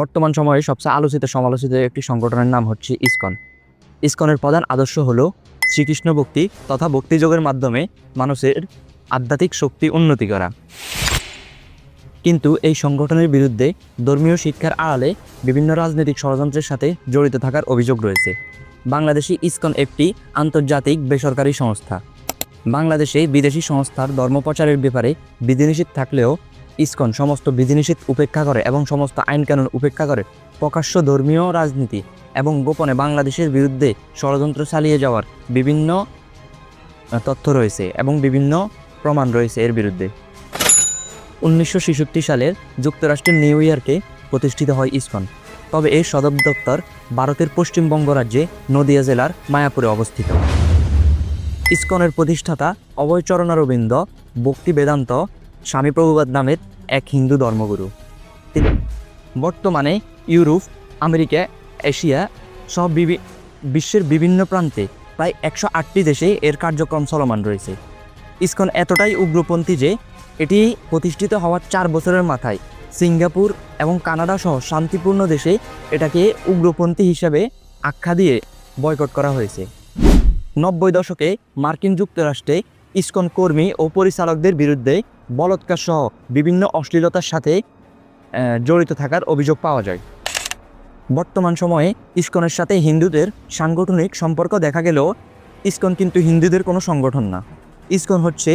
বর্তমান সময়ে সবচেয়ে আলোচিত সমালোচিত একটি সংগঠনের নাম হচ্ছে ইসকন। ইসকনের প্রধান আদর্শ হল শ্রীকৃষ্ণ ভক্তি তথা ভক্তিযোগের মাধ্যমে মানুষের আধ্যাত্মিক শক্তি উন্নতি করা। কিন্তু এই সংগঠনের বিরুদ্ধে ধর্মীয় শিক্ষার আড়ালে বিভিন্ন রাজনৈতিক ষড়যন্ত্রের সাথে জড়িত থাকার অভিযোগ রয়েছে। বাংলাদেশি ইসকন একটি আন্তর্জাতিক বেসরকারি সংস্থা। বাংলাদেশে বিদেশি সংস্থার ধর্মপ্রচারের ব্যাপারে বিধিনিষেধ থাকলেও ইসকন সমস্ত বিধিনিষেধ উপেক্ষা করে এবং সমস্ত আইনকানুন উপেক্ষা করে প্রকাশ্য ধর্মীয় রাজনীতি এবং গোপনে বাংলাদেশের বিরুদ্ধে ষড়যন্ত্র চালিয়ে যাওয়ার বিভিন্ন তথ্য রয়েছে এবং বিভিন্ন প্রমাণ রয়েছে এর বিরুদ্ধে। উনিশশো সালের যুক্তরাষ্ট্রের নিউ ইয়র্কে প্রতিষ্ঠিত হয় ইসকন। তবে এর সদর দপ্তর ভারতের পশ্চিমবঙ্গ রাজ্যে নদিয়া জেলার মায়াপুরে অবস্থিত। ইসকনের প্রতিষ্ঠাতা অভয়চরণারবিন্দ ভক্তি বেদান্ত স্বামী প্রভুপাদ নামের এক হিন্দু ধর্মগুরু। তিনি বর্তমানে ইউরোপ, আমেরিকা, এশিয়া সব বিশ্বের বিভিন্ন প্রান্তে প্রায় একশো আটটি দেশে এর কার্যক্রম চলমান রয়েছে। ইসকন এতটাই উগ্রপন্থী যে, এটি প্রতিষ্ঠিত হওয়ার চার বছরের মাথায় সিঙ্গাপুর এবং কানাডা সহ শান্তিপূর্ণ দেশে এটাকে উগ্রপন্থী হিসাবে আখ্যা দিয়ে বয়কট করা হয়েছে। নব্বই দশকে মার্কিন যুক্তরাষ্ট্রে ইসকন কর্মী ও পরিচালকদের বিরুদ্ধে বলৎকার সহ বিভিন্ন অশ্লীলতার সাথে জড়িত থাকার অভিযোগ পাওয়া যায়। বর্তমান সময়ে ইসকনের সাথে হিন্দুদের সাংগঠনিক সম্পর্ক দেখা গেলেও ইসকন কিন্তু হিন্দুদের কোনো সংগঠন না। ইসকন হচ্ছে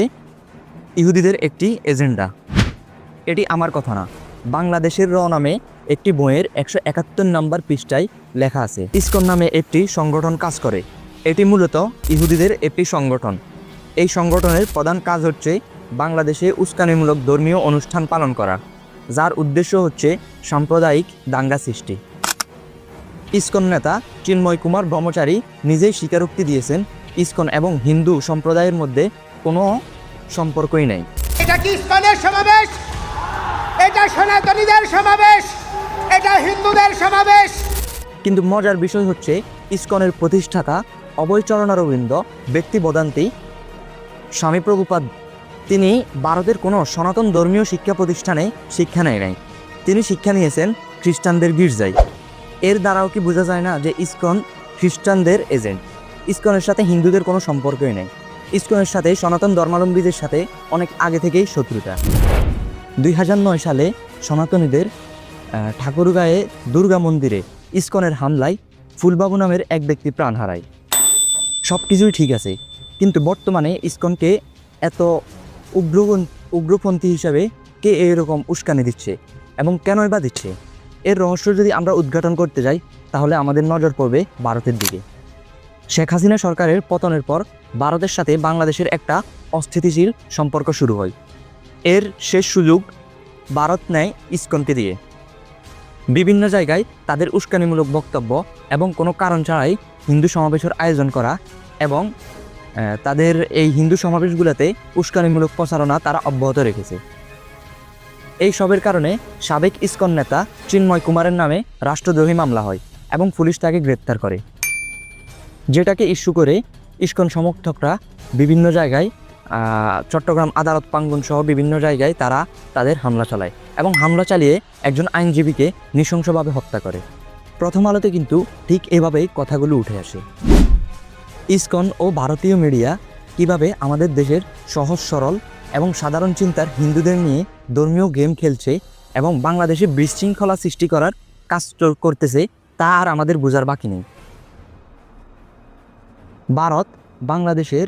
ইহুদিদের একটি এজেন্ডা। এটি আমার কথা না। বাংলাদেশের র নামে একটি বইয়ের একশো একাত্তর নম্বর পৃষ্ঠায় লেখা আছে। ইসকন নামে একটি সংগঠন কাজ করে। এটি মূলত ইহুদিদের একটি সংগঠন। এই সংগঠনের প্রধান কাজ হচ্ছে বাংলাদেশে উস্কানিমূলক ধর্মীয় অনুষ্ঠান পালন করা যার উদ্দেশ্য হচ্ছে সাম্প্রদায়িক দাঙ্গা সৃষ্টি। ইসকন নেতা চিন্ময় কুমার ব্রহ্মচারী নিজেই স্বীকারোক্তি দিয়েছেন ইসকন এবং হিন্দু সম্প্রদায়ের মধ্যে কোনো সম্পর্কই নেই। এটা কি ইস্কনের সমাবেশ? এটা সনাতনীদের সমাবেশ? এটা হিন্দুদের সমাবেশ? কিন্তু মজার বিষয় হচ্ছে ইসকনের প্রতিষ্ঠাতা অভয়চরণারবিন্দ ব্যক্তি বদান্তি স্বামী প্রভুপাদ। তিনি ভারতের কোনো সনাতন ধর্মীয় শিক্ষা প্রতিষ্ঠানে শিক্ষা নেয় নাই। তিনি শিক্ষা নিয়েছেন খ্রিস্টানদের গির্জায়। এর দ্বারাও কি বোঝা যায় না যে ইসকন খ্রিস্টানদের এজেন্ট? ইসকনের সাথে হিন্দুদের কোনো সম্পর্কই নেই। ইসকনের সাথে সনাতন ধর্মাবলম্বীদের সাথে অনেক আগে থেকেই শত্রুতা। দুই হাজার নয় সালে সনাতনীদের ঠাকুরগাঁয়ে দুর্গা মন্দিরে ইসকনের হামলায় ফুলবাবু নামের এক ব্যক্তি প্রাণ হারায়। সব কিছুই ঠিক আছে কিন্তু বর্তমানে ইসকনকে এত উগ্র উগ্রপন্থী হিসাবে কে এরকম উস্কানি দিচ্ছে এবং কেনই বা দিচ্ছে? এর রহস্য যদি আমরা উদ্ঘাটন করতে যাই, তাহলে আমাদের নজর পড়বে ভারতের দিকে। শেখ হাসিনা সরকারের পতনের পর ভারতের সাথে বাংলাদেশের একটা অস্থিতিশীল সম্পর্ক শুরু হয়। এর শেষ সুযোগ ভারত নেয় ইসকনকে দিয়ে। বিভিন্ন জায়গায় তাদের উস্কানিমূলক বক্তব্য এবং কোনো কারণ ছাড়াই হিন্দু সমাবেশের আয়োজন করা এবং তাদের এই হিন্দু সমাবেশগুলোতে উস্কানিমূলক প্রচারণা তারা অব্যাহত রেখেছে। এই সবের কারণে সাবেক ইসকন নেতা চিন্ময় কুমারের নামে রাষ্ট্রদ্রোহী মামলা হয় এবং পুলিশ তাকে গ্রেপ্তার করে। যেটাকে ইস্যু করে ইস্কন সমর্থকরা বিভিন্ন জায়গায় চট্টগ্রাম আদালত প্রাঙ্গণ সহ বিভিন্ন জায়গায় তারা তাদের হামলা চালায় এবং হামলা চালিয়ে একজন আইনজীবীকে নৃশংসভাবে হত্যা করে। প্রথম আলোতে কিন্তু ঠিক এভাবেই কথাগুলো উঠে আসে। ইসকন ও ভারতীয় মিডিয়া কীভাবে আমাদের দেশের সহজ, সরল এবং সাধারণ চিন্তার হিন্দুদের নিয়ে ধর্মীয় গেম খেলছে এবং বাংলাদেশে বিশৃঙ্খলা সৃষ্টি করার কাজ করতেছে, তা আর আমাদের বোঝার বাকি নেই। ভারত, বাংলাদেশের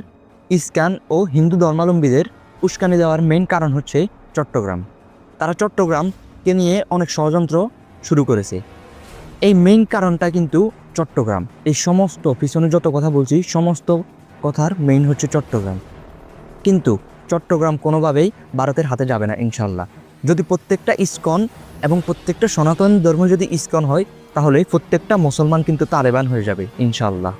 ইস্কান ও হিন্দু ধর্মাবলম্বীদের উস্কানি দেওয়ার মেন কারণ হচ্ছে চট্টগ্রাম। তারা চট্টগ্রামকে নিয়ে অনেক ষড়যন্ত্র শুরু করেছে। এই মেইন কারণটা কিন্তু চট্টগ্রাম। এই সমস্ত, পিছনে যত কথা বলছি, সমস্ত কথার মেইন হচ্ছে চট্টগ্রাম। কিন্তু চট্টগ্রাম কোনোভাবেই ভারতের হাতে যাবে না, ইনশাল্লাহ। যদি প্রত্যেকটা ইস্কন এবং প্রত্যেকটা সনাতন ধর্ম যদি ইস্কন হয়, তাহলে প্রত্যেকটা মুসলমান কিন্তু তালেবান হয়ে যাবে, ইনশাল্লাহ।